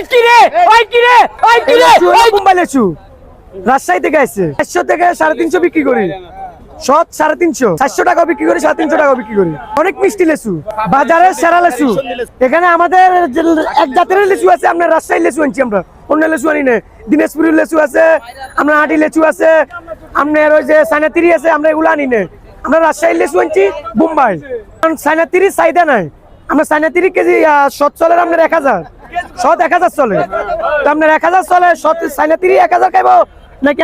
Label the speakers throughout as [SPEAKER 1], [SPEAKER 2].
[SPEAKER 1] ওই কি ওই কি ওই কি ওই মুম্বাই লেচু। রাজশাহী থেকে আসছে চারশো থেকে সাড়ে তিনশো বিক্রি করি। সৎ সাড়ে তিনশো। চারশো টাকা বিক্রি করি সাড়ে তিনশো টাকা বিক্রি করি। অনেক মিষ্টি লেচু। বাজারের সেরা লেচু। এখানে আমাদের এক জাতের লেচু আছে আমরা রাজশাহী লেচু আনছি আমরা। অন্য লেচু আনি না দিনাজপুরের লেচু আছে আমরা আটি লেচু আছে আপনার ওই যে সাইনাতিরি আছে আমরা এগুলো আনি না আমরা রাজশাহী লেচু আনছি বোম্বাই। কারণ সাইনাতিরির চাহিদা নাই। আমরা সাইনাতিরি কেজি চলের আপনার এক হাজার। এক হাজার চলে এক হাজার চলে এক হাজার নাকি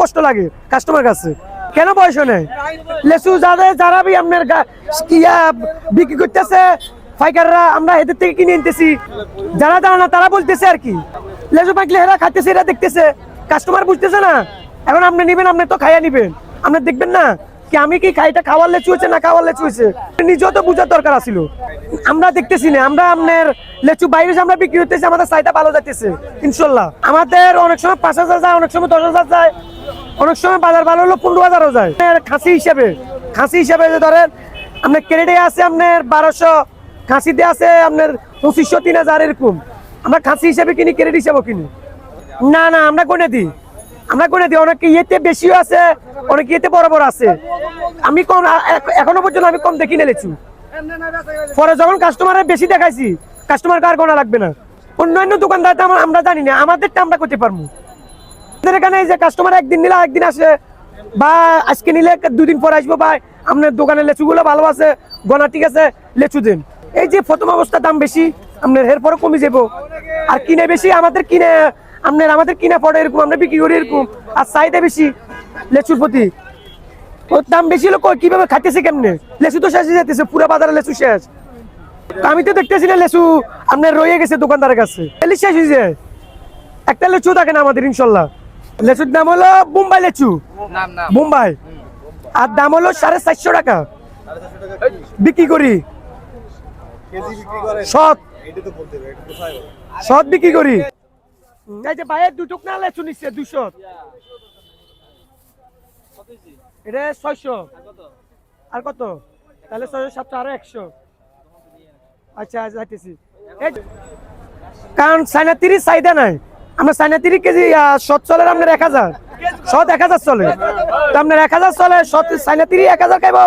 [SPEAKER 1] কষ্ট লাগে কাস্টমার কাছে। কেন নেই? লেচু যাদের, যারা আপনার ইয়া বিক্রি করতেছে আমরা এদের থেকে কিনে নিতেছি যারা জানে না, তারা বলতেছে আর কি। লেসু পাকলে এরা খাইতেছে, এরা দেখতেছে। কাস্টমার বুঝতেছে না। এখন আপনি নিবেন, আপনি তো খাইয়া নিবেন। আপনি দেখবেন না কি আমি কি খাইটা খাওয়ার লেচু হয়েছে না খাওয়ার লেচু হয়েছে? নিজেও তো বুঝার দরকার আছিল। আমরা দেখতেছি না, আমরা আপনার লেচু বাইরে আমরা বিক্রি করতেছি, আমাদের চাহিদা ভালো যাইতেছে, ইনশাল্লাহ। আমাদের অনেক সময় পাঁচ হাজার যায়, অনেক সময় দশ হাজার যায়, অনেক সময় বাজার ভালো হলো পনেরো হাজারও যায়। খাসি হিসেবে খাসি হিসেবে যে ধরেন, আপনার ক্রেডিটে আছে আপনার বারোশো, খাসিতে আছে আপনার পঁচিশশো, তিন হাজার, এরকম। আমরা খাসি হিসেবে কিনি, ক্রেডিট হিসেবে কিনি। না না, আমরা গনে দিই। আমরা গনে দিই, অনেক ইয়েতে বেশিও আছে, অনেক ইয়েতে বড় বড় আছে। আমি কম এখনও পর্যন্ত আমি কম দেখি নেলেছি পরে যখন কাস্টমারের বেশি দেখাইছি কাস্টমার কার গোনা লাগবে না। অন্যান্য দোকানদার আমরা জানি না, আমাদেরটা আমরা করতে পারব। আমাদের এখানে যে কাস্টমার একদিন নিলে একদিন আসে, বা আজকে নিলে দুদিন পর আসব, বা আপনার দোকানের লেচুগুলো ভালো আছে গোনা ঠিক আছে, লেচু দিন। এই যে প্রথম অবস্থা দাম বেশি, আপনার এরপরে কমে যাব। আর কিনে বেশি, আমাদের কিনে আপনার আমাদের কিনা পড়ে এরকম আমরা বিক্রি করি এরকম। আর চাহিদা বেশি লেচুর প্রতি। ওর দাম বেশি হলো কই, কীভাবে খাইতেছে কেমনে? লেচু তো শেষ হয়ে যাইতেছে পুরো বাজারে লেচু শেষ। তো আমি তো দেখতেছি না লেচু আপনার রয়ে গেছে দোকানদারের কাছে। এলি শেষ হয়ে যায়। একটা লেচু থাকে না আমাদের ইনশাল্লাহ। লেচুর দাম হলো মুম্বাই লেচু।
[SPEAKER 2] নাম নাম।
[SPEAKER 1] মুম্বাই আর দাম হলো সাড়ে চারশো টাকা। বিক্রি করি। সৎ সৎ বিক্রি করি। এই যে ভাইয়ের দুটুক না লেচু নিচ্ছে দুশো এটা ছয়শো। আর কত? তাহলে ছয়শো সাতশো আরও একশো। আচ্ছা যাইতেছি। কারণ সাইনা তিরিশ চাহিদা নাই। আমরা সাইনা তিরিশ কেজি সৎ চলের আপনার এক হাজার। সৎ এক হাজার চলে। তো আপনার এক হাজার চলে সৎ সাইনা তিরিশ এক হাজার খাইবো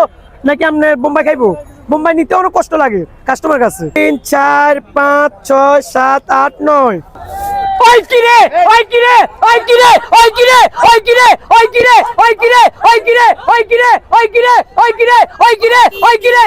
[SPEAKER 1] নাকি আপনার বোম্বাই খাইবো? বোম্বাই নিতে অনেক কষ্ট লাগে কাস্টমার কাছে। তিন চার পাঁচ ছয় সাত আট নয়। ওই কি রে ওই কি রে ওই কি রে ওই কি রে ওই কি রে ওই কি রে ওই কি রে ওই কি রে ওই কি রে ওই কি রে ওই কি রে ওই কি রে ওই কি রে